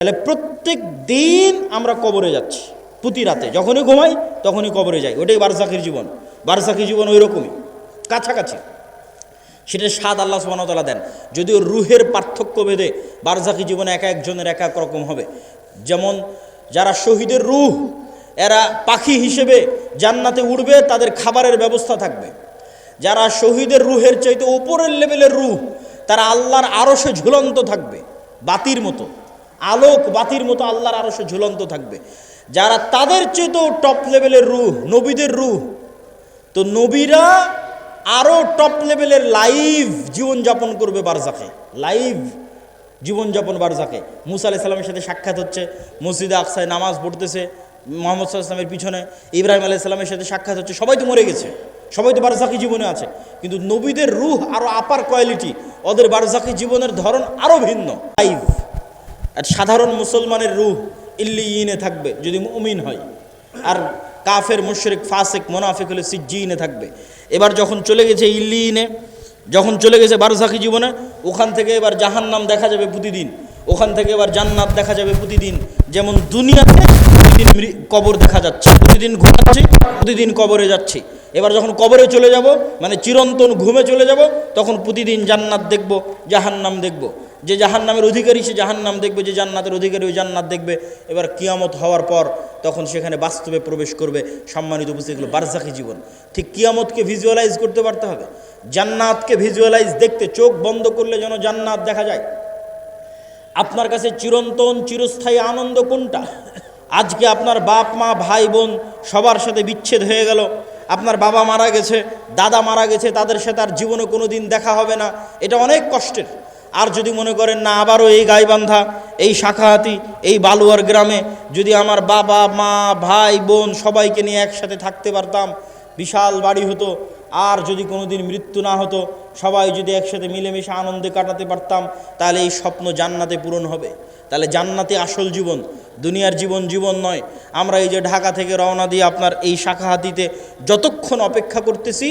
তাহলে প্রত্যেক দিন আমরা কবরে যাচ্ছি, প্রতি রাতে। যখনই ঘুমাই, তখনই কবরে যাই। ওটাই বারসাখির জীবন। বারসাখী জীবন ওই রকমই কাছাকাছি। সেটা স্বাদ আল্লাহ সুবাহতালা দেন। যদিও রুহের পার্থক্য ভেদে বারজাকি জীবনে এক একজনের এক এক রকম হবে। যেমন যারা শহীদের রুহ, এরা পাখি হিসেবে জান্নাতে উড়বে, তাদের খাবারের ব্যবস্থা থাকবে। যারা শহীদের রুহের চাইতে ওপরের লেভেলের রুহ, তারা আল্লাহর আরশে ঝুলন্ত থাকবে, বাতির মতো। আলোক বাতির মতো আল্লাহর আরশে ঝুলন্ত থাকবে। যারা তাদের চেয়েতেও টপ লেভেলের রুহ, নবীদের রুহ, তো নবীরা আরও টপ লেভেলের লাইভ জীবনযাপন করবে বারজাকে। লাইভ জীবনযাপন বারজাকে। মুসা আলাহ সাল্লামের সাথে সাক্ষাৎ হচ্ছে, মসজিদে আকসায় নামাজ পড়তেছে, মোহাম্মদ সাল্লামের পিছনে, ইব্রাহিম আলাহ সাল্লামের সাথে সাক্ষাৎ হচ্ছে, সবাই তো মরে গেছে, সবাই তো বারজাকি জীবনে আছে। কিন্তু নবীদের রুহ আরও আপার কোয়ালিটি ওদের বারজাকি জীবনের ধরন আরও ভিন্ন। লাইভ আর সাধারণ মুসলমানের রুহ ইল্লিইনে থাকবে যদি মুমিন হয়। আর কাফের, মুশরিক, ফাসেক, মোনাফিক হলে সিজ্জিনে থাকবে। এবার যখন চলে গেছে ইল্লিইনে যখন চলে গেছে বারসাখী জীবনে, ওখান থেকে এবার জাহান্নাম দেখা যাবে প্রতিদিন। ওখান থেকে এবার জান্নাত দেখা যাবে প্রতিদিন। যেমন দুনিয়াতে প্রতিদিন কবর দেখা যাচ্ছে। প্রতিদিন ঘুমাচ্ছি, প্রতিদিন কবরে যাচ্ছি। এবার যখন কবরে চলে যাব মানে চিরন্তন ঘুমে চলে যাব, তখন প্রতিদিন জান্নাত দেখব, জাহান্নাম দেখব। যে জাহান্নামের অধিকারী, সে জাহান্নাম দেখবে, যে জান্নাতের অধিকারী ওই জান্নাত দেখবে। এবার কিয়ামত হওয়ার পর তখন সেখানে বাস্তবে প্রবেশ করবে সম্মানিত উপস্থিত হলো বারজাখী জীবন। ঠিক কিয়ামতকে ভিজুয়ালাইজ করতে পারতে হবে। জান্নাতকে ভিজুয়ালাইজ দেখতে, চোখ বন্ধ করলে যেন জান্নাত দেখা যায়। আপনার কাছে চিরন্তন, চিরস্থায়ী আনন্দ কোনটা? আজকে আপনার বাপ, মা, ভাই, বোন সবার সাথে বিচ্ছেদ হয়ে গেল। আপনার বাবা মারা গেছে, দাদা মারা গেছে, তাদের সাথে আর জীবনে কোনো দিন দেখা হবে না। এটা অনেক কষ্টের। আর যদি মনে করেন, না, আবারও এই গাইবান্ধা, এই শাখাহাতি, এই বালুয়ার গ্রামে যদি আমার বাবা, মা, ভাই, বোন সবাইকে নিয়ে একসাথে থাকতে পারতাম, বিশাল বাড়ি হতো আর যদি কোনো দিন মৃত্যু না হতো, সবাই যদি একসাথে মিলেমিশে আনন্দে কাটাতে পারতাম, তাহলে এই স্বপ্ন জান্নাতে পূরণ হবে। তাহলে জান্নাতে আসল জীবন, দুনিয়ার জীবন জীবন নয়। আমরা এই যে ঢাকা থেকে রওনা দিয়ে আপনার এই শাখাহাতিতে যতক্ষণ অপেক্ষা করতেছি,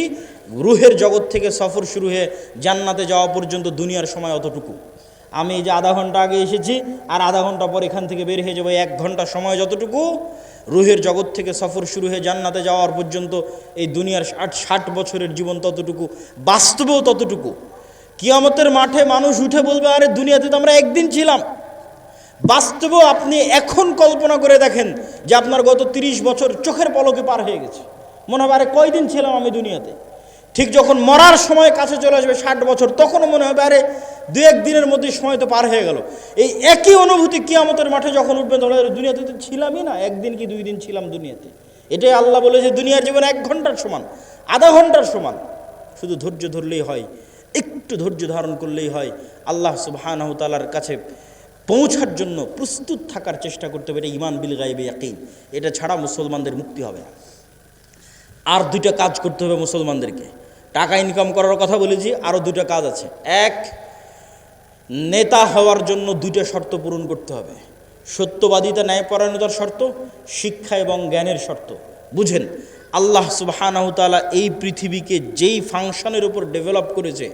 রুহের জগৎ থেকে সফর শুরু হয়ে জান্নাতে যাওয়া পর্যন্ত দুনিয়ার সময় অতটুকু। আমি এই যে আধা ঘণ্টা আগে এসেছি, আর আধা ঘণ্টা পর এখান থেকে বের হয়ে যাব এক ঘণ্টা সময় যতটুকু। রুহের জগৎ থেকে সফর শুরু হয়ে জান্নাতে যাওয়ার পর্যন্ত এই দুনিয়ার ষাট ষাট বছরের জীবন ততটুকু, বাস্তবেও ততটুকু। কিয়ামতের মাঠে মানুষ উঠে বলবে, আরে, দুনিয়াতে তো আমরা একদিন ছিলাম। বাস্তবেও আপনি এখন কল্পনা করে দেখেন যে আপনার গত ৩০ বছর চোখের পলকে পার হয়ে গেছে। মনে হবে, আরে, কয়দিন ছিলাম আমি দুনিয়াতে? ঠিক যখন মরার সময় কাছে চলে আসবে ষাট বছর, তখনও মনে হবে, আরে দু এক দিনের মধ্যে সময় তো পার হয়ে গেল। এই একই অনুভূতি কিয়ামতের মাঠে যখন উঠবে, তখন দুনিয়াতে তো ছিলামই না, একদিন কি দুই দিন ছিলাম দুনিয়াতে। এটাই আল্লাহ বলে যে দুনিয়ার জীবন এক ঘণ্টার সমান, আধা ঘণ্টার সমান। শুধু ধৈর্য ধরলেই হয়, একটু ধৈর্য ধারণ করলেই হয়, আল্লাহ সুবহানাহু তাআলার কাছে পৌঁছার জন্য প্রস্তুত থাকার চেষ্টা করতে হবে। এটা ইমান বিল গাইবে ইয়াকিন। এটা ছাড়া মুসলমানদের মুক্তি হবে না। আর দুইটা কাজ করতে হবে মুসলমানদেরকে। টাকা ইনকাম করার কথা বলেছি, আরও দুটো কাজ আছে। এক, নেতা হওয়ার জন্য দুইটা শর্ত পূরণ করতে হবে। সত্যবাদিতা, ন্যায়পরায়ণতার শর্ত, শিক্ষা এবং জ্ঞানের শর্ত। বুঝেন, আল্লাহ সুবাহানাহতালা এই পৃথিবীকে যেই ফাংশনের উপর ডেভেলপ করেছে,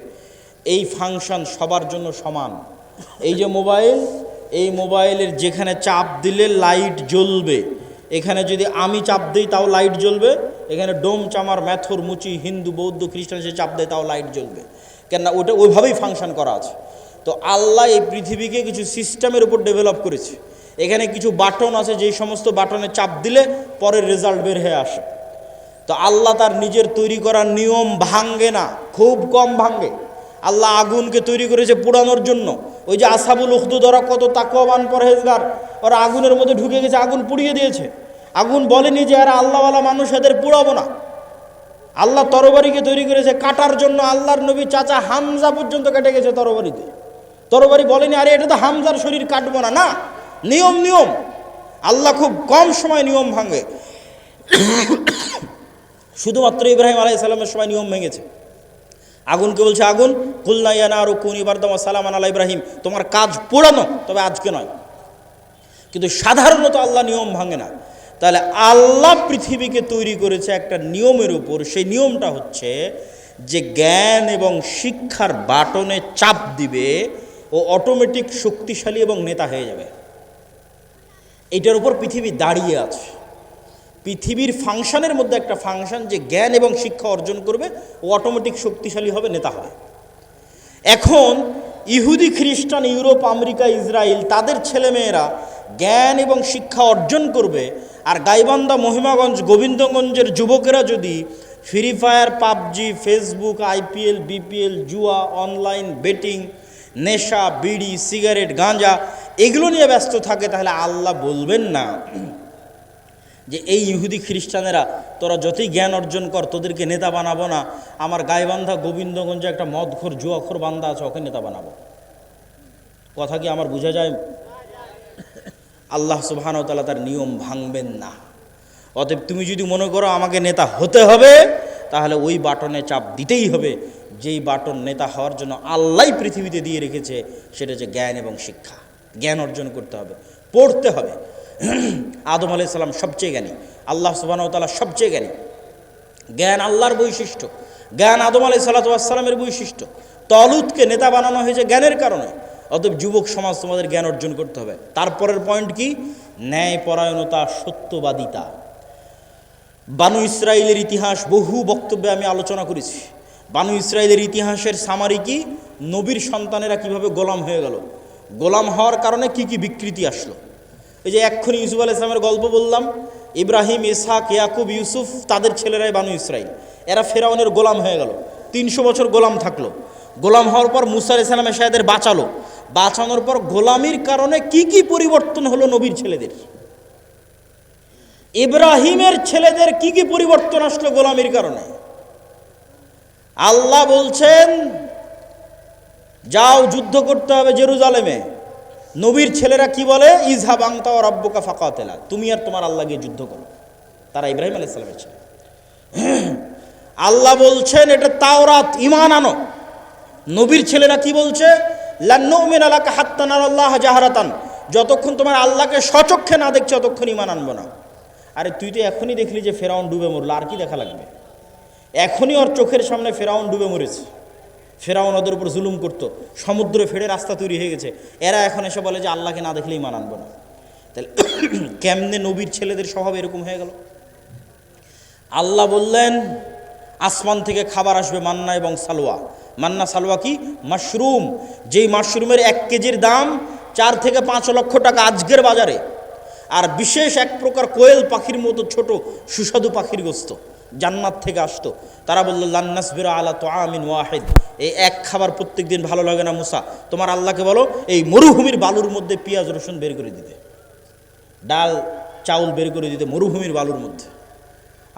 এই ফাংশন সবার জন্য সমান। এই যে মোবাইল, এই মোবাইলের যেখানে চাপ দিলে লাইট জ্বলবে। এখানে যদি আমি চাপ দিই, তাও লাইট জ্বলবে। এখানে ডোম, চামার, ম্যাথর, মুচি, হিন্দু, বৌদ্ধ, খ্রিস্টান, সে চাপ দেয়, তাও লাইট জ্বলবে। কেননা ওটা ওইভাবেই ফাংশন করা আছে। তো আল্লাহ এই পৃথিবীকে কিছু সিস্টেমের উপর ডেভেলপ করেছে। এখানে কিছু বাটন আছে, যেই সমস্ত বাটনে চাপ দিলে পরের রেজাল্ট বের হয়ে আসে। তো আল্লাহ তার নিজের তৈরি করা নিয়ম ভাঙ্গে না, খুব কম ভাঙ্গে। আল্লাহ আগুনকে তৈরি করেছে পোড়ানোর জন্য। ওই যে আসাবুল উখদুদ ওরা কত তাকওয়াবান পরহেজগার, ওরা আগুনের মধ্যে ঢুকে গেছে, আগুন পুড়িয়ে দিয়েছে। আগুন বলেনি যে এরা আল্লাহওয়ালা মানুষ, এদের পুড়াবো না। আল্লাহ তরবারিকে তৈরি করেছে কাটার জন্য। আল্লাহর নবী চাচা হামজা পর্যন্ত কেটে গেছে তরবারিতে। তরবারি বলেনি, আরে, এটা তো হামজার শরীর, কাটবো না। না, নিয়ম নিয়ম। আল্লাহ খুব কম সময় নিয়ম ভাঙে। শুধুমাত্র ইব্রাহিম আলাই সাল্লামের সময় নিয়ম ভেঙেছে। আগুনকে বলছে, আগুন কুলনাইয়া না আরও কুন ইবারদমা সালাম আল্লাহ ইব্রাহিম। তোমার কাজ পোড়ানো, তবে আজকে নয়। কিন্তু সাধারণত আল্লাহ নিয়ম ভাঙে না। তাহলে আল্লাহ পৃথিবীকে তৈরি করেছে একটা নিয়মের উপর। সেই নিয়মটা হচ্ছে যে জ্ঞান এবং শিক্ষার বাটনে চাপ দিবে ও অটোমেটিক শক্তিশালী এবং নেতা হয়ে যাবে। এটার উপর পৃথিবী দাঁড়িয়ে আছে। পৃথিবীর ফাংশনের মধ্যে একটা ফাংশন যে জ্ঞান এবং শিক্ষা অর্জন করবে, ও অটোমেটিক শক্তিশালী হবে, নেতা হবে। এখন ইহুদি, খ্রিস্টান, ইউরোপ, আমেরিকা, ইসরায়েল, তাদের ছেলেমেয়েরা জ্ঞান এবং শিক্ষা অর্জন করবে আর গাইবান্ধা মহিমাগঞ্জ গোবিন্দগঞ্জের যুবকেরা যদি Free Fire PUBG Facebook IPL BPL জুয়া অনলাইন বেটিং নেশা, বিড়ি, সিগারেট, গাঁজা, এগুলো নিয়ে ব্যস্ত থাকে, তাহলে আল্লাহ বলবেন না। যে এই ইহুদি খ্রিস্টানেরা, তোরা যতই জ্ঞান অর্জন কর, তোদেরকে নেতা বানাবো না। আমার গাইবান্ধা গোবিন্দগঞ্জে একটা মদখোর, জুয়াখোর বান্ধা আছে, ওকে নেতা বানাবো। কথা কি আমার বোঝা যায়? আল্লাহ সুবহান তালা তার নিয়ম ভাঙবেন না। অতএব তুমি যদি মনে করো আমাকে নেতা হতে হবে, তাহলে ওই বাটনে চাপ দিতেই হবে। যেই বাটন নেতা হওয়ার জন্য আল্লাহ পৃথিবীতে দিয়ে রেখেছে, সেটা হচ্ছে জ্ঞান এবং শিক্ষা। জ্ঞান অর্জন করতে হবে, পড়তে হবে। আদম আলাইহিস সালাম সবচেয়ে জ্ঞানী, আল্লাহ সুবহান তালা সবচেয়ে জ্ঞানী। জ্ঞান আল্লাহর বৈশিষ্ট্য। জ্ঞান আদম আলাই সাল্লাতামের বৈশিষ্ট্য। তলুতকে নেতা বানানো হয়েছে জ্ঞানের কারণে। অতএব যুবক সমাজ তোমাদের জ্ঞান অর্জন করতে হবে। তারপরের পয়েন্ট কি? ন্যায় পরায়ণতা সত্যবাদিতা। বানু ইসরায়েলের ইতিহাস, বহু বক্তব্যে আমি আলোচনা করেছি। বানু ইসরায়েলের ইতিহাসের সামারি কি? নবীর সন্তানেরা কীভাবে গোলাম হয়ে গেল? গোলাম হওয়ার কারণে কি কি বিকৃতি আসলো? এই যে এক্ষুনি ইউসুফ আল ইসলামের গল্প বললাম, ইব্রাহিম, ইসহাক, ইয়াকুব, ইউসুফ, তাদের ছেলেরাই বানু ইসরাইল। এরা ফেরাউনের গোলাম হয়ে গেল। তিনশো বছর গোলাম থাকল। গোলাম হওয়ার পর মুসা ইসলাম এসাদের বাঁচালো। বাঁচানোর পর গোলামির কারণে কি কি পরিবর্তন হলো নবীর ছেলেদের? ইব্রাহিমের ছেলেদের কি কি পরিবর্তন আসলো গোলামির কারণে? আল্লাহ বলছেন, যাও, যুদ্ধ করতে হবে জেরুজালেমে। নবীর ছেলেরা কি বলে? ইজহা বাংতা ও রব্বকা ফাকাতেলা। তুমি আর তোমার আল্লাহ গিয়ে যুদ্ধ করো। তারা ইব্রাহিম আলাইসালামের ছেলে। আল্লাহ বলছেন, এটা তাওরাত ইমান আনো। নবীর ছেলেরা কি বলছে? আল্লাহ জাহারাতান। যতক্ষণ তোমার আল্লাহকে সচক্ষে না দেখছে, ততক্ষণ ইমান আনব না। আরে তুই তো এখনই দেখলি যে ফেরাউন ডুবে মরলো, আর কি দেখা লাগবে? এখনই ওর চোখের সামনে ফেরাউন ডুবে মরেছে। ফেরাউন ওদের উপর জুলুম করতো, সমুদ্রে ফেড়ে রাস্তা তৈরি হয়ে গেছে। এরা এখন এসে বলে যে আল্লাহকে না দেখলেই মান আনব না। তাহলে কেমনে নবীর ছেলেদের স্বভাব এরকম হয়ে গেল? আল্লাহ বললেন, আসমান থেকে খাবার আসবে মান্না এবং সালোয়া। মান্না সালোয়া কি? মাশরুম। যেই মাশরুমের এক কেজির দাম চার থেকে পাঁচ লক্ষ টাকা আজকের বাজারে। আর বিশেষ এক প্রকার কোয়েল পাখির মতো ছোট, সুস্বাদু পাখির গোস্ত জান্নাত থেকে আসতো। তারা বলল লান্নাস বেরো আলা তো আমিন ওয়াহেদ। এই এক খাবার প্রত্যেক দিন ভালো লাগে না মুসা। তোমার আল্লাহকে বলো, এই মরুভূমির বালুর মধ্যে পেঁয়াজ রসুন বের করে দিতে। ডাল, চাউল বের করে দিতে মরুভূমির বালুর মধ্যে।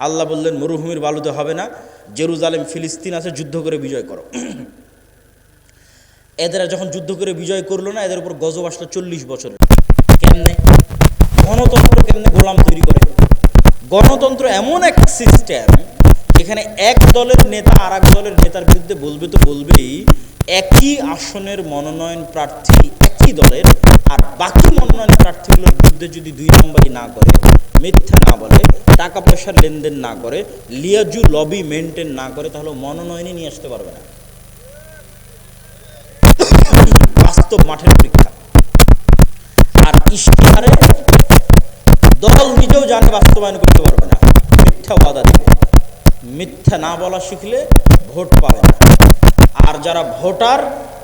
আল্লাহ বললেন, মরুভূমির বালুতে হবে না, জেরুজালেম, ফিলিস্তিন আছে, যুদ্ধ করে বিজয় করো। এদের যখন যুদ্ধ করে বিজয় করল না, এদের উপর গজব আসলো চল্লিশ বছর। কেমনে? গণতন্ত্র কেমনে গোলাম তৈরি করে? গণতন্ত্র এমন এক সিস্টেম এখানে এক দলের নেতা আর দলের নেতার বিরুদ্ধে বলবে তো বলবেই, একই আসনের মনোনয়ন প্রার্থী একই দলের, আর বাকি মনোনয়ন প্রার্থীগুলোর বিরুদ্ধে যদি দুই নম্বরই না করে, মিথ্যা না বলে টাকা পয়সার লেনদেন না করে, লিয়াজু লবি মেনটেন না করে, তাহলে মনোনয়নই নিয়ে আসতে পারবে না। বাস্তব মাঠের পরীক্ষা। আর ইশতেহারে দল নিজেও জানে বাস্তবায়ন করতে পারবে না। মিথ্যা ওয়াদা দিবে। মিথ্যা না বলা শিখলে ভোট পাবে না। আর যারা ভোটার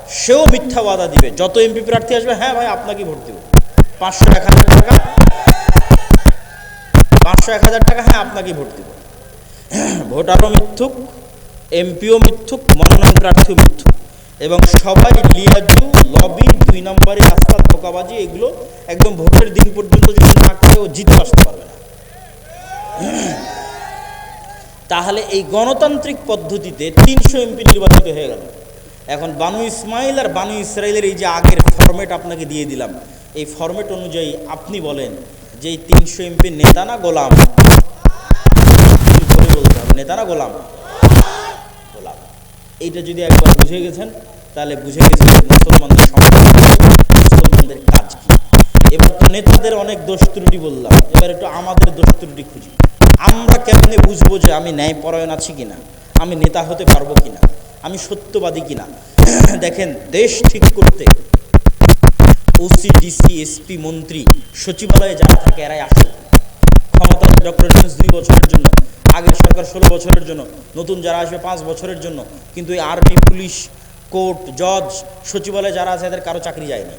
সেও মিথ্যা ওয়াদা দিবে। যত এমপি প্রার্থী আসবে হ্যাঁ ভাই, আপনাকে ভোট দিব। পাঁচশো এক হাজার টাকা। পাঁচশো এক হাজার টাকা হ্যাঁ আপনাকে ভোট দিব। ভোটারও মিথ্যুক এমপিও মিথ্যুক, মনোনয়ন প্রার্থীও মিথ্যুক। এবং সবাই লিয়াজু, লবি, দুই নম্বরে রাস্তা ধোকাবাজি, এগুলো একদম ভোটের দিন পর্যন্ত যদি না করে, ও জিতে আসতে পারবে না। তাহলে এই গণতান্ত্রিক পদ্ধতিতে তিনশো এমপি নির্বাচিত হয়ে গেল। এখন বানু ইসমাইল আর বানু ইসরায়েলের এই যে আগের ফরম্যাট আপনাকে দিয়ে দিলাম, এই ফরম্যাট অনুযায়ী আপনি বলেন যে এই তিনশো এমপি নেতা না গোলাম? নেতা না গোলাম? গোলাম। এইটা যদি একবার বুঝে গেছেন, তাহলে বুঝে গেছেন মুসলমানদের মুসলমানদের কাজ কি। এবার তো নেতাদের অনেক দোষ ত্রুটি বললাম, এবার একটু আমাদের দোষ ত্রুটি খুঁজি। আমরা কেমনে বুঝব যে আমি ন্যায়পরায়ণ আছি কিনা? আমি নেতা হতে পারব কিনা? আমি সত্যবাদী কিনা? দেখেন, দেশ ঠিক করতে ওসি ডিসি এসপি মন্ত্রী, সচিবালয়ে যারা থাকে, এরাই আসে ক্ষমতা ডক্টর দুই বছরের জন্য আগের সরকার ষোলো বছরের জন্য, নতুন যারা আসবে পাঁচ বছরের জন্য। কিন্তু এই আর্মি পুলিশ, কোর্ট, জজ, সচিবালয়ে যারা আছে, এদের কারও চাকরি যায়নি।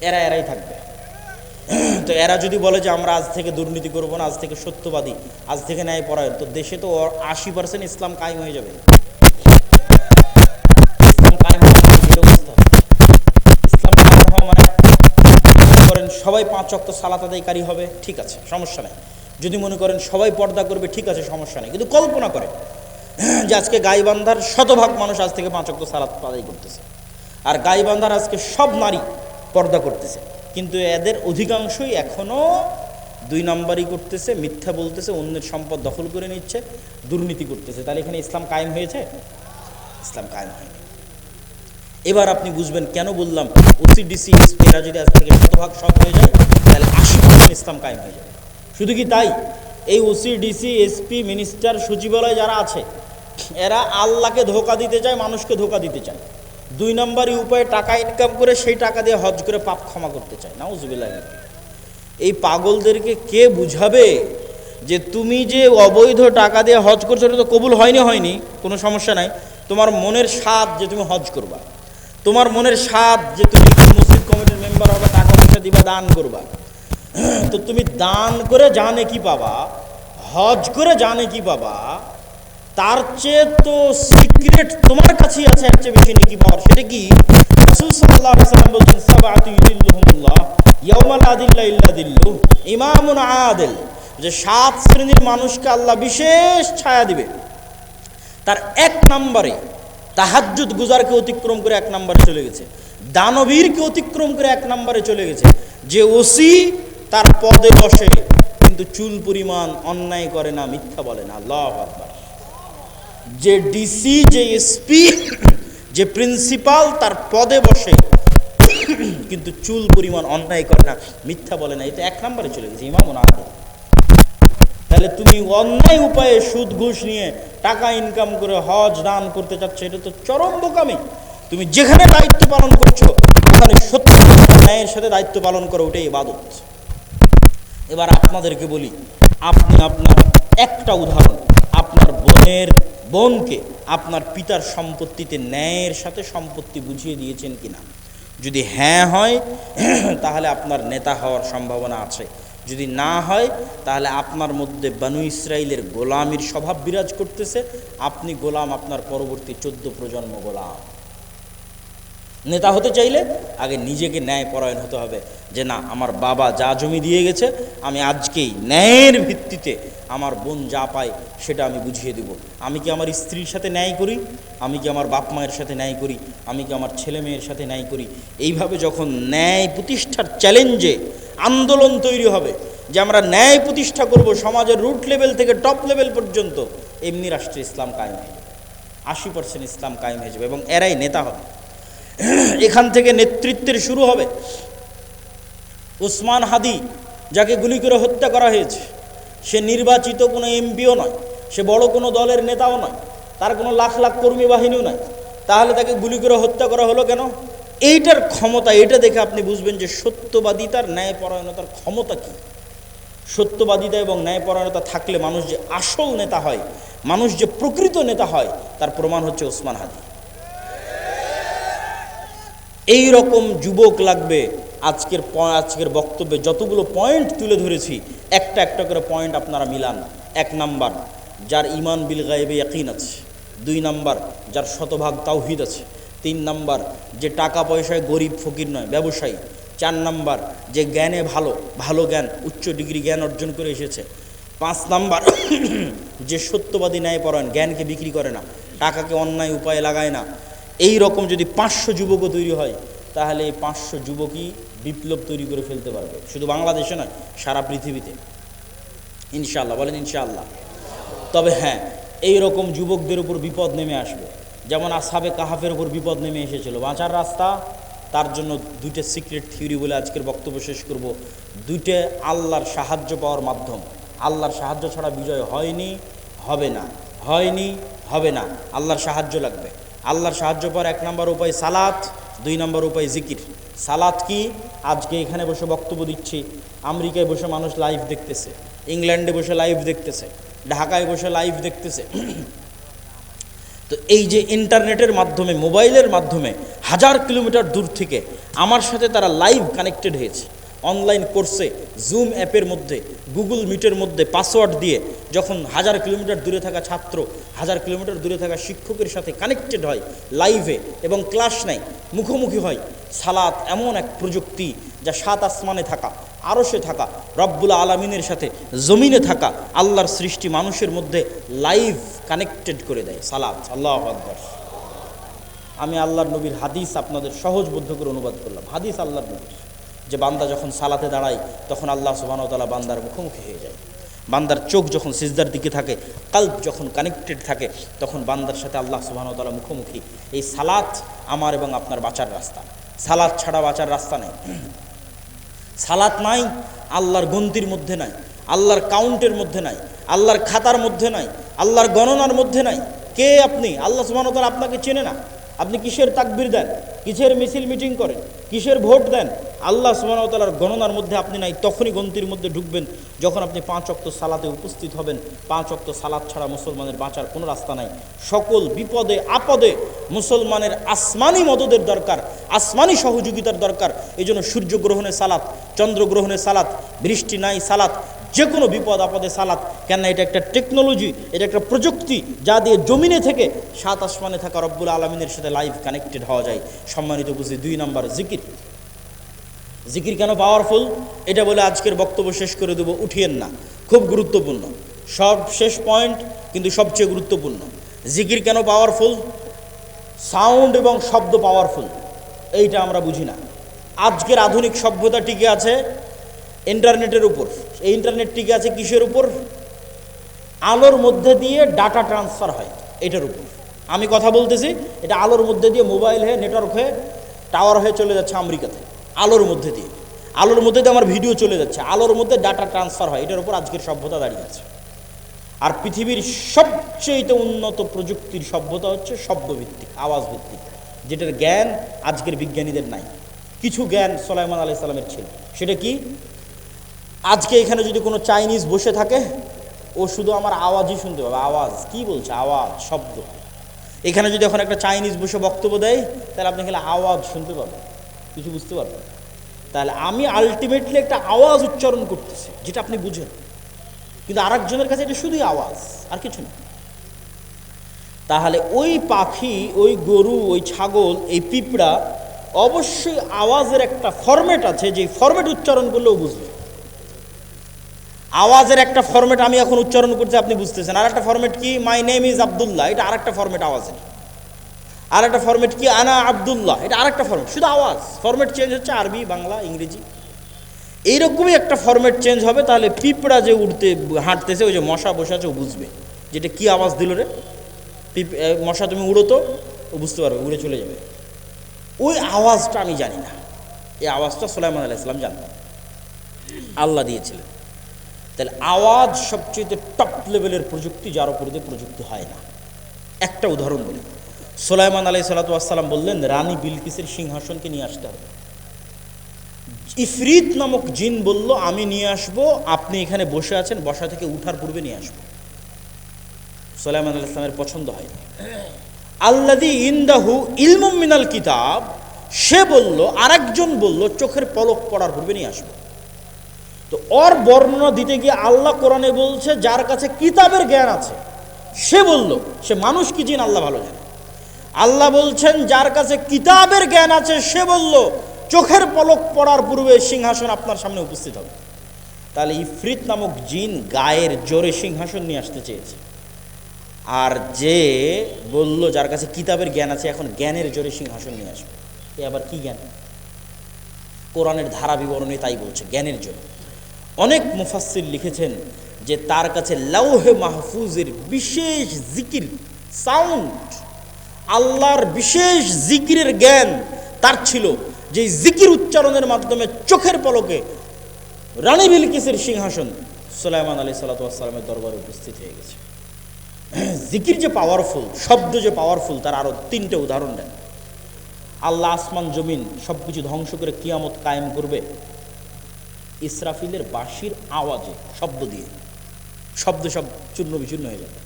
এরা এরাই থাকবে। তো এরা যদি বলে যে আমরা আজ থেকে দুর্নীতি করব না, আজ থেকে সত্যবাদী, আজ থেকে ন্যায় পরায়ণ তো দেশে তো আশি পার্সেন্ট ইসলাম কায়েম হয়ে যাবে। মানে মানে করেন সবাই পাঁচ অক্ত সালাত আদায়কারী হবে, ঠিক আছে, সমস্যা নেই। যদি মনে করেন সবাই পর্দা করবে, ঠিক আছে, সমস্যা নেই। কিন্তু কল্পনা করে যে আজকে গাইবান্ধার শতভাগ মানুষ আজ থেকে পাঁচ অক্ত সালাত আদায় করতেছে। আর গাইবান্ধার আজকে সব নারী পর্দা করতেছে। কিন্তু এদের অধিকাংশই এখনও দুই নাম্বারই করতেছে, মিথ্যা বলতেছে, অন্যের সম্পদ দখল করে নিচ্ছে, দুর্নীতি করতেছে। তাহলে এখানে ইসলাম কায়েম হয়েছে? ইসলাম কায়েম হয়নি। এবার আপনি বুঝবেন কেন বললাম ওসিডিসি এরা যদি আজ থেকে শতভাগ সৎ হয়ে যায়, তাহলে আশি পার্সেন্ট ইসলাম কায়েম হয়ে যাবে। শুধু কি তাই? এই ওসিডিসি এসপি মিনিস্টার সচিবালয় যারা আছে, এরা আল্লাহকে ধোকা দিতে চায়, মানুষকে ধোকা দিতে চায়। দুই নম্বরই উপায়ে টাকা ইনকাম করে সেই টাকা দিয়ে হজ করে পাপ ক্ষমা করতে চায়। না নাউজুবিল্লাহ। এই পাগলদেরকে কে বুঝাবে যে তুমি যে অবৈধ টাকা দিয়ে হজ করছ তো কবুল হয়নি হয়নি, কোনো সমস্যা নাই। তোমার মনের স্বাদ যে তুমি হজ করবা, তোমার মনের স্বাদ যে তুমি মসজিদ কমিটির মেম্বার হবে, টাকা পয়সা দিবা, দান করবা। তো তুমি দান করে জানে কি পাবা, হজ করে জানে কি পাবা তার চেয়ে তো সিক্রেট তোমার কাছেই আছে এর চেয়ে বেশি নাকি পাওয়ার। সেটা কি? রাসূল আলাইহি সাল্লাম বলছেন, সাবাতু ইউদিল্লুহুমুল্লাহ, ইয়াউমা লা দিল্লা ইল্লা দিল্লু, ইমামুন আদিল যে সাত শ্রেণির মানুষকে আল্লাহ বিশেষ ছায়া দিবে। তার এক নম্বরে তাহাজ্জুদ গুজারকে অতিক্রম করে এক নম্বরে চলে গেছে। দানবীরকে অতিক্রম করে এক নম্বরে চলে গেছে। যে ওসি তার পদে বসে, কিন্তু চুল পরিমাণ অন্যায় করে না, মিথ্যা বলে না। আল্লাহ আকবার। যে ডিসি যে এসপি যে প্রিন্সিপাল তার পদে বসে। কিন্তু চুল পরিমাণ অন্যায় করে না, মিথ্যা বলে না। এটা এক নম্বরে চলে গেছে, ইমাম আদে তাহলে তুমি অন্যায় উপায়ে সুদ, ঘুষ নিয়ে টাকা ইনকাম করে হজ, দান করতে চাচ্ছ, এটা তো চরম বোকামি। তুমি যেখানে দায়িত্ব পালন করছ, ওখানে সত্য ন্যায়ের সাথে দায়িত্ব পালন করো, ওটাই ইবাদত। এবার আপনাদেরকে বলি, আপনি আপনার একটা উদাহরণ, আপনার বোনের বোনকে আপনার পিতার সম্পত্তিতে ন্যায়ের সাথে সম্পত্তি বুঝিয়ে দিয়েছেন কিনা? যদি হ্যাঁ হয়, তাহলে আপনার নেতা হওয়ার সম্ভাবনা আছে। যদি না হয়, তাহলে আপনার মধ্যে বানু ইসরায়েলের গোলামির স্বভাব বিরাজ করতেছে। আপনি গোলাম, আপনার পরবর্তী চোদ্দ প্রজন্ম গোলাম। নেতা হতে চাইলে আগে নিজেকে ন্যায় পরায়ণ হতে হবে যে না, আমার বাবা যা জমি দিয়ে গেছে, আমি আজকেই ন্যায়ের ভিত্তিতে আমার বোন যা পায় সেটা আমি বুঝিয়ে দেব। আমি কি আমার স্ত্রীর সাথে ন্যায় করি? আমি কি আমার বাপ মায়ের সাথে ন্যায় করি? আমি কি আমার ছেলে মেয়ের সাথে ন্যায় করি? এইভাবে যখন ন্যায় প্রতিষ্ঠার চ্যালেঞ্জে আন্দোলন তৈরি হবে, যে আমরা ন্যায় প্রতিষ্ঠা করব সমাজের রুট লেভেল থেকে টপ লেভেল পর্যন্ত, এমনি রাষ্ট্রে ইসলাম কায়েম হয়ে যাবে। আশি পার্সেন্ট ইসলাম কায়েম হয়ে যাবে এবং এরাই নেতা হবে। এখান থেকে নেতৃত্বের শুরু হবে। ওসমান হাদি যাকে গুলি করে হত্যা করা হয়েছে, সে নির্বাচিত কোনো এমপিও নয়, সে বড় কোনো দলের নেতাও নয়, তার কোনো লাখ লাখ কর্মী বাহিনীও নয়। তাহলে তাকে গুলি করে হত্যা করা হলো কেন? এইটার ক্ষমতা এটা দেখে আপনি বুঝবেন যে সত্যবাদিতার ন্যায়পরায়ণতার ক্ষমতা কী। সত্যবাদিতা এবং ন্যায়পরায়ণতা থাকলে মানুষ যে আসল নেতা হয়, মানুষ যে প্রকৃত নেতা হয়, তার প্রমাণ হচ্ছে ওসমান হাদি। এই রকম যুবক লাগবে। আজকের আজকের বক্তব্যে যতগুলো পয়েন্ট তুলে ধরেছি, একটা একটা করে পয়েন্ট আপনারা মিলান। এক নাম্বার যার ইমান বিল গায়েবে ইয়াকিন আছে। দুই নাম্বার যার শতভাগ তাওহিদ আছে। তিন নাম্বার যে টাকা পয়সায় গরিব ফকির নয়, ব্যবসায়ী। চার নাম্বার যে জ্ঞানে ভালো ভালো জ্ঞান, উচ্চ ডিগ্রি জ্ঞান অর্জন করে এসেছে। পাঁচ নাম্বার যে সত্যবাদী ন্যায় ন্যায়পরায়ণ, জ্ঞানকে বিক্রি করে না, টাকাকে অন্যায় উপায়ে লাগায় না। এই রকম যদি পাঁচশো যুবকও তৈরি হয়, তাহলে এই পাঁচশো যুবকই বিপ্লব তৈরি করে ফেলতে পারবে। শুধু বাংলাদেশে নয়, সারা পৃথিবীতে। ইনশাল্লাহ বলেন ইনশাআল্লাহ। তবে হ্যাঁ এই রকম যুবকদের উপর বিপদ নেমে আসবে। যেমন আসাবে কাহাফের উপর বিপদ নেমে এসেছিল। বাঁচার রাস্তা, তার জন্য দুইটা সিক্রেট থিওরি বলে আজকের বক্তব্য শেষ করব। দুইটা আল্লাহর সাহায্য পাওয়ার মাধ্যম। আল্লাহর সাহায্য ছাড়া বিজয় হয়নি, হবে না। হয়নি, হবে না। আল্লাহর সাহায্য লাগবে। আল্লাহর সাহায্য পাওয়ার এক নম্বর উপায় সালাত, দুই নম্বর উপায় জিকির। সালাত কি? আজকে এখানে বসে বক্তব্য দিচ্ছি। আমেরিকায় বসে মানুষ লাইভ দেখতেছে। ইংল্যান্ডে বসে লাইভ দেখতেছে। ঢাকায় বসে লাইভ দেখতেছে। তো এই যে ইন্টারনেটের মাধ্যমে মোবাইলের মাধ্যমে হাজার কিলোমিটার দূর থেকে আমার সাথে তারা লাইভ কানেক্টেড হয়েছে। অনলাইন কোর্সে জুম অ্যাপের মধ্যে গুগল মিটের মধ্যে পাসওয়ার্ড দিয়ে যখন হাজার কিলোমিটার দূরে থাকা ছাত্র, হাজার কিলোমিটার দূরে থাকা শিক্ষকের সাথে কানেক্টেড হয় লাইভে এবং ক্লাস নেয়, মুখোমুখি হয়, সালাত এমন এক প্রযুক্তি যা সাত আসমানে থাকা, আরশে থাকা, রব্বুল আলমিনের সাথে জমিনে থাকা, আল্লাহর সৃষ্টি মানুষের মধ্যে লাইভ কানেক্টেড করে দেয়। সালাত, আল্লাহ আকবর। আমি আল্লাহর নবীর হাদিস আপনাদের সহজবদ্ধ করে অনুবাদ করলাম। হাদিস আল্লাহর নবীর। যে বান্দা যখন সালাতে দাঁড়ায়, তখন আল্লাহ সুবাহতালা বান্দার মুখোমুখি হয়ে যায়। বান্দার চোখ যখন সিজদার দিকে থাকে কাল্প যখন কানেক্টেড থাকে, তখন বান্দার সাথে আল্লাহ সুবাহতালা মুখোমুখি। এই সালাত আমার এবং আপনার বাঁচার রাস্তা। সালাত ছাড়া বাঁচার রাস্তা নেই। সালাত নাই, আল্লাহর গন্তির মধ্যে নাই, আল্লাহর কাউন্টের মধ্যে নাই, আল্লাহর খাতার মধ্যে নাই, আল্লাহর গণনার মধ্যে নাই। কে আপনি? আল্লাহ সুবাহতালা আপনাকে চেনে না। আপনি কিসের তাকবির দেন? কিসের মিছিল মিটিং করেন? কিসের ভোট দেন? আল্লাহ সুবাহতালার গণনার মধ্যে আপনি নাই, তখনই গন্তির মধ্যে ঢুকবেন, যখন আপনি পাঁচ অক্ত সালাতে উপস্থিত হবেন। পাঁচ অক্ত সালাদ ছাড়া মুসলমানের বাঁচার কোনো রাস্তা নাই। সকল বিপদে, আপদে মুসলমানের আসমানি মদদের দরকার, আসমানি সহযোগিতার দরকার। এই জন্য সূর্যগ্রহণে সালাত চন্দ্রগ্রহণে সালাত, বৃষ্টি নাই সালাত যে কোনো বিপদ আপদে সালাত। কেননা এটা একটা টেকনোলজি এটা একটা প্রযুক্তি যা দিয়ে জমিনে থেকে সাত আসমানে থাকা রব্বুল আলমিনের সাথে লাইভ কানেক্টেড হওয়া যায়। সম্মানিত বুঝি দুই নম্বর জিকির। জিকির কেন পাওয়ারফুল এটা বলে আজকের বক্তব্য শেষ করে দেবো, উঠিয়েন না। খুব গুরুত্বপূর্ণ। সব শেষ পয়েন্ট কিন্তু সবচেয়ে গুরুত্বপূর্ণ। জিকির কেন পাওয়ারফুল সাউন্ড এবং শব্দ পাওয়ারফুল এইটা আমরা বুঝি না। আজকের আধুনিক সভ্যতা টিকে আছে ইন্টারনেটের উপর। এই ইন্টারনেট টিকে আছে কিসের উপর? আলোর মধ্যে দিয়ে ডাটা ট্রান্সফার হয়, এটার উপর। আমি কথা বলতেছি, এটা আলোর মধ্যে দিয়ে মোবাইল হয়ে নেটওয়ার্ক হয়ে টাওয়ার হয়ে চলে যাচ্ছে আমেরিকাতে। আলোর মধ্যে দিয়ে। আলোর মধ্যে দিয়ে আমার ভিডিও চলে যাচ্ছে। আলোর মধ্যে ডাটা ট্রান্সফার হয়, এটার উপর আজকের সভ্যতা দাঁড়িয়ে আছে। আর পৃথিবীর সবচেয়ে উন্নত প্রযুক্তির সভ্যতা হচ্ছে শব্দভিত্তিক আওয়াজ ভিত্তিক যেটার জ্ঞান আজকের বিজ্ঞানীদের নাই। কিছু জ্ঞান সোলাইমান আলি সাল্লামের ছিল। সেটা কি? আজকে এখানে যদি কোনো চাইনিজ বসে থাকে, ও শুধু আমার আওয়াজই শুনতে পাবে। আওয়াজ, কি বলছে? আওয়াজ, শব্দ। এখানে যদি এখন একটা চাইনিজ বসে বক্তব্য দেয়, তাহলে আপনি খালি আওয়াজ শুনতে পাবেন। কিছু বুঝতে পারবেন? তাহলে আমি আলটিমেটলি একটা আওয়াজ উচ্চারণ করতেছি, যেটা আপনি বুঝেন। কিন্তু আরেকজনের কাছে এটা শুধুই আওয়াজ, আর কিছু না। তাহলে ওই পাখি, ওই গরু, ওই ছাগল, এই পিঁপড়া অবশ্যই আওয়াজের একটা ফরম্যাট আছে যে ফরম্যাট উচ্চারণ করলেও বুঝবে। আওয়াজের একটা ফরম্যাট আমি এখন উচ্চারণ করছি, আপনি বুঝতেছেন। আর একটা ফরম্যাট কি? মাই নেম ইজ আবদুল্লাহ এটা আর একটা ফরম্যাট আওয়াজের আর একটা ফরম্যাট কি? আনা আবদুল্লাহ এটা আর একটা ফরম্যাট শুধু আওয়াজ। ফরম্যাট চেঞ্জ হচ্ছে আরবি, বাংলা, ইংরেজি। এইরকমই একটা ফরম্যাট চেঞ্জ হবে, তাহলে পিঁপড়া যে উড়তে হাঁটতেছে, ওই যে মশা বসে আছে, ও বুঝবে। যেটা কি আওয়াজ দিল রে? মশা তুমি উড়ো তো, ও বুঝতে পারবে, উড়ে চলে যাবে। ওই আওয়াজটা আমি জানি না। এই আওয়াজটা সোলাইমান আলাহ ইসলাম জানতাম আল্লাহ দিয়েছিলেন। তাহলে আওয়াজ সবচেয়ে টপ লেভেলের প্রযুক্তি, যার উপর দিয়ে প্রযুক্তি হয় না। একটা উদাহরণ বলি। সোলাইমান আলাই সাল্লাতাম বললেন, রানী বিলকিসের সিংহাসনকে নিয়ে আসতে হবে। ইফরিত নামক জিন বলল, আমি নিয়ে আসব, আপনি এখানে বসে আছেন, বসা থেকে উঠার পূর্বে নিয়ে আসব। সোলাইমান আল ইসলামের পছন্দ হয় আল্লাদি ইন্দাহু ইলমুম মিনাল কিতাব, সে বলল, আরেকজন বলল, চোখের পলক পড়ার পূর্বে নিয়ে আসব। তো ওর বর্ণনা দিতে গিয়ে আল্লাহ কোরআনে বলছে, যার কাছে কিতাবের জ্ঞান আছে, সে বলল, সে মানুষ কি জিন? আল্লাহ ভালো জানে। আল্লাহ বলছেন, যার কাছে কিতাবের জ্ঞান আছে, সে বলল, চোখের পলক পড়ার পূর্বে সিংহাসন আপনার সামনে উপস্থিত হবে। তাহলে ইফরিত নামক জিন গায়ের জোরে সিংহাসন নিয়ে আসতে চেয়েছে। আর যে বলল, যার কাছে কিতাবের জ্ঞান আছে, এখন জ্ঞানের জোরে সিংহাসন নিয়ে আসবে। এ আবার কি জ্ঞান? কোরআনের ধারা বিবরণী তাই বলছে, জ্ঞানের জন্য অনেক মুফাসসির লিখেছেন যে তার কাছে লাউহে মাহফুজের বিশেষ জিকির, সাউন্ড, আল্লাহর বিশেষ জিকিরের জ্ঞান তার ছিল যে জিকির উচ্চারণের মাধ্যমে চোখের পলকে রানী বিলকিসের সিংহাসন সুলাইমান আলী সাল্লাতামের দরবারে উপস্থিত হয়ে গেছে। জিকির যে পাওয়ারফুল শব্দ যে পাওয়ারফুল তার আরও তিনটে উদাহরণ দেন। আল্লাহ আসমান, জমিন সব কিছু ধ্বংস করে কিয়ামত কায়েম করবে। ইসরাফিলের বাঁশির আওয়াজে, শব্দ দিয়ে। শব্দ সব চূর্ণ বিচূর্ণ হয়ে যাবে।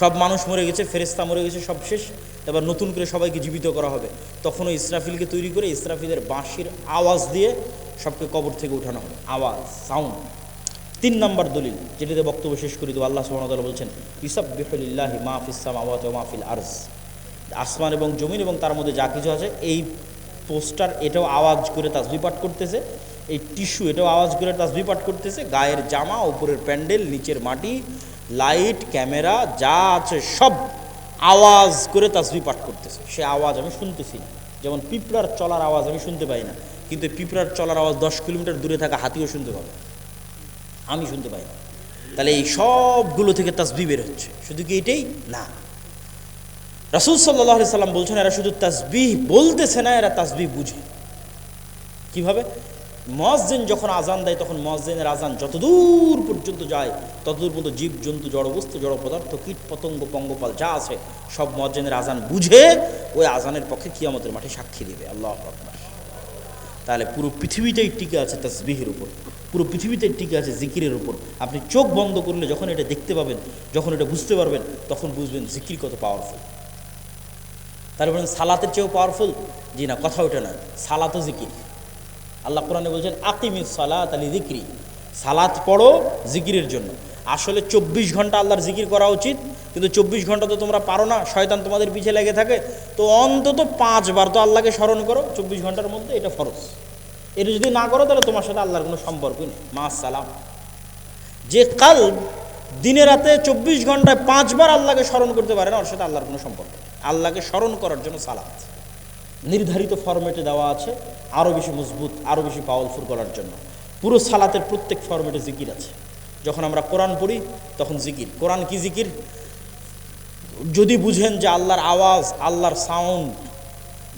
সব মানুষ মরে গেছে ফেরেস্তা মরে গেছে, সব শেষ। এবার নতুন করে সবাইকে জীবিত করা হবে। তখনও ইসরাফিলকে তৈরি করে ইসরাফিলের বাঁশির আওয়াজ দিয়ে সবকে কবর থেকে উঠানো হবে। আওয়াজ, সাউন্ড। তিন নম্বর দলিল, যেটিতে বক্তব্য শেষ করে দেবো। আল্লাহ সুবহানাহু বলছেন ইসব বিফলিল্লাহি মা ফিসাম আওয়াত মা ফিল আরজ। আসমান এবং জমিন এবং তার মধ্যে যা কিছু আছে, এই পোস্টার এটাও আওয়াজ করে তাসবি পাঠ করতেছে। এই টিস্যু, এটাও আওয়াজ করে তাসবি পাঠ করতেছে, গায়ের জামা, উপরের প্যান্ডেল, নিচের মাটি, লাইট, ক্যামেরা, যা আছে সব আওয়াজ করে তাসবি পাঠ করতেছে। সে আওয়াজ আমি শুনতেছি না। যেমন পিঁপড়ার চলার আওয়াজ আমি শুনতে পাই না, কিন্তু পিঁপড়ার চলার আওয়াজ দশ কিলোমিটার দূরে থাকা হাতিও শুনতে পাবে। আমি শুনতে পাই না। তাহলে এই সবগুলো থেকে তাসবি বের হচ্ছে। শুধু কি এটাই? না। রাসুল সাল্লাহ সাল্লাম বলছেন, এরা শুধু তাসবিহ বলতেছে না, এরা তাসবিহ বুঝে। কীভাবে? মসজিন যখন আজান দেয়, তখন মসজিনের আজান যতদূর পর্যন্ত যায়, ততদূর পর্যন্ত জীব, জন্তু জড়বস্তু জড় পদার্থ, কীট, পতঙ্গ, পঙ্গপাল যা আছে, সব মসজিনের আজান বুঝে ওই আজানের পক্ষে কিয়ামতের মাঠে সাক্ষী দেবে। আল্লাহ আকবার। তাহলে পুরো পৃথিবীটাই টিকে আছে তাসবিহের উপর, পুরো পৃথিবীটাই টিকে আছে জিকিরের উপর। আপনি চোখ বন্ধ করলে যখন এটা দেখতে পাবেন, যখন এটা বুঝতে পারবেন, তখন বুঝবেন জিকির কত পাওয়ারফুল তারপরে সালাতের চেয়েও পাওয়ারফুল জি না, কথা ওঠে না সালাতও জিকির। আল্লাহ কোরআনে বলছেন আকিমি সালাত আলী জিক্রি সালাত পড়ো জিকিরের জন্য। আসলে চব্বিশ ঘণ্টা আল্লাহর জিকির করা উচিত, কিন্তু চব্বিশ ঘণ্টা তো তোমরা পারো না, শয়তান তোমাদের পিছে লেগে থাকে। তো অন্তত পাঁচবার তো আল্লাহকে স্মরণ করো, চব্বিশ ঘণ্টার মধ্যে এটা ফরজ। এটা যদি না করো, তাহলে তোমার সাথে আল্লাহর কোনো সম্পর্কই নেই। মা সালাম। যে কাল দিনে রাতে চব্বিশ ঘন্টায় পাঁচবার আল্লাহকে স্মরণ করতে পারে না, ওর সাথে আল্লাহর কোনো সম্পর্ক আল্লাহকে স্মরণ করার জন্য সালাত। নির্ধারিত ফরম্যাটে দেওয়া আছে আরও বেশি মজবুত আরও বেশি পাওয়ারফুল করার জন্য। পুরো সালাতের প্রত্যেক ফরম্যাটে জিকির আছে। যখন আমরা কোরআন পড়ি, তখন জিকির। কোরআন কি জিকির? যদি বুঝেন যে আল্লাহর আওয়াজ, আল্লাহর সাউন্ড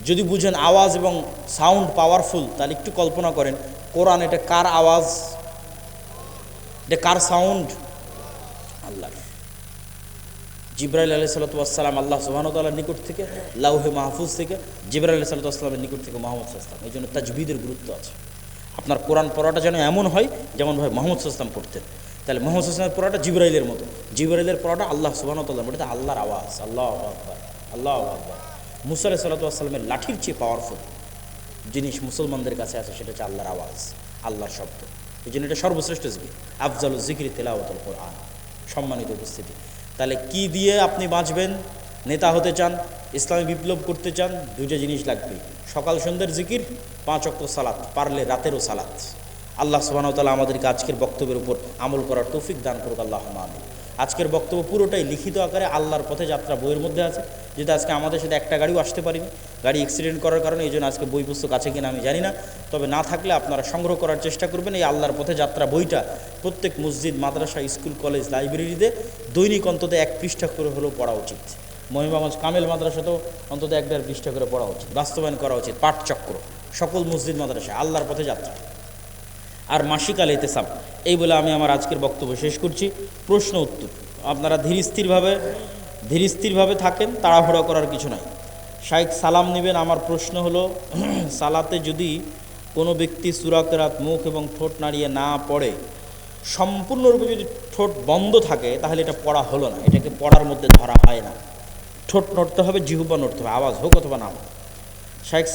যদি বুঝেন আওয়াজ এবং সাউন্ড পাওয়ারফুল তাহলে একটু কল্পনা করেন, কোরআন এটা কার আওয়াজ? এটা কার সাউন্ড আল্লাহর। জিব্রাইল আলি সাল্লাতাম আল্লাহ সুবাহতাল্লার নিকট থেকে, লাউহে মাহফুজ থেকে, জিব্রাইল আলি সাল্লাতামের নিকট থেকে মোহাম্মদ সাল্লাম এই জন্য তাজবিদের গুরুত্ব আছে। আপনার কোরআন পড়াটা যেন এমন হয়, যেমন ভাই মোহাম্মদ সাল্লাম পড়তেন। তাহলে মোহাম্মদ সাল্লামের পড়াটা জিব্রাইলের মতো। জিব্রাইলের পড়াটা আল্লাহ সুবাহতাল্লাহ এটা আল্লাহর আওয়াজ, আল্লাহ আকবর আল্লাহ আকবর। মুসা আলি সাল্লাতামের লাঠির চেয়ে পাওয়ারফুল জিনিস মুসলমানদের কাছে আছে, সেটা হচ্ছে আল্লাহর আওয়াজ, আল্লাহর শব্দ। এই জন্য এটা সর্বশ্রেষ্ঠ জিকির আফজাল জিকির তেলাওয়াতুল কোরআন, সম্মানিত উপস্থিতি। তাহলে কি দিয়ে আপনি বাঁচবেন? নেতা হতে চান, ইসলামী বিপ্লব করতে চান, দুইটা জিনিস লাগবে। সকাল সন্ধ্যের জিকির, পাঁচ অক্ট সালাত, পারলে রাতেরও সালাত। আল্লাহ সুবাহতালা আমাদেরকে আজকের বক্তব্যের উপর আমল করার তৌফিক দান করুক আল্লাহ আজকের বক্তব্য পুরোটাই লিখিত আকারে আল্লাহর পথে যাত্রা বইয়ের মধ্যে আছে। যেটা আজকে আমাদের সাথে একটা গাড়িও আসতে পারিনি। গাড়ি অ্যাক্সিডেন্ট করার কারণে এই জন্য আজকে বই পুস্তক আছে কিনা আমি জানি না। তবে না থাকলে আপনারা সংগ্রহ করার চেষ্টা করবেন। এই আল্লাহর পথে যাত্রা বইটা প্রত্যেক মসজিদ, মাদ্রাসা, স্কুল, কলেজ, লাইব্রেরিতে দৈনিক অন্তত এক পৃষ্ঠা করে হলেও পড়া উচিত। মহিমাগঞ্জ কামেল মাদ্রাসাতেও অন্তত এক দেড় পৃষ্ঠা করে পড়া উচিত। বাস্তবায়ন করা উচিত। পাঠচক্র। সকল মসজিদ, মাদ্রাসা, আল্লাহর পথে যাত্রা। আর মাসিক আল এতেসাম এই বলে আমি আমার আজকের বক্তব্য শেষ করছি। প্রশ্ন, উত্তর। আপনারা ধীর স্থিরভাবে ধীর স্থিরভাবে থাকেন, তাড়াহুড়া করার কিছু নাই। শাইখ সালাম নেবেন, আমার প্রশ্ন হলো, সালাতে যদি কোনো ব্যক্তি সুরাকেরাত মুখ এবং ঠোঁট নাড়িয়ে না পড়ে, সম্পূর্ণরূপে যদি ঠোঁট বন্ধ থাকে, তাহলে এটা পড়া হলো না। এটাকে পড়ার মধ্যে ধরা হয় না। ঠোঁট নড়তে হবে, জিহুবা নড়তে হবে, আওয়াজ হোক অথবা না হোক। শাইখ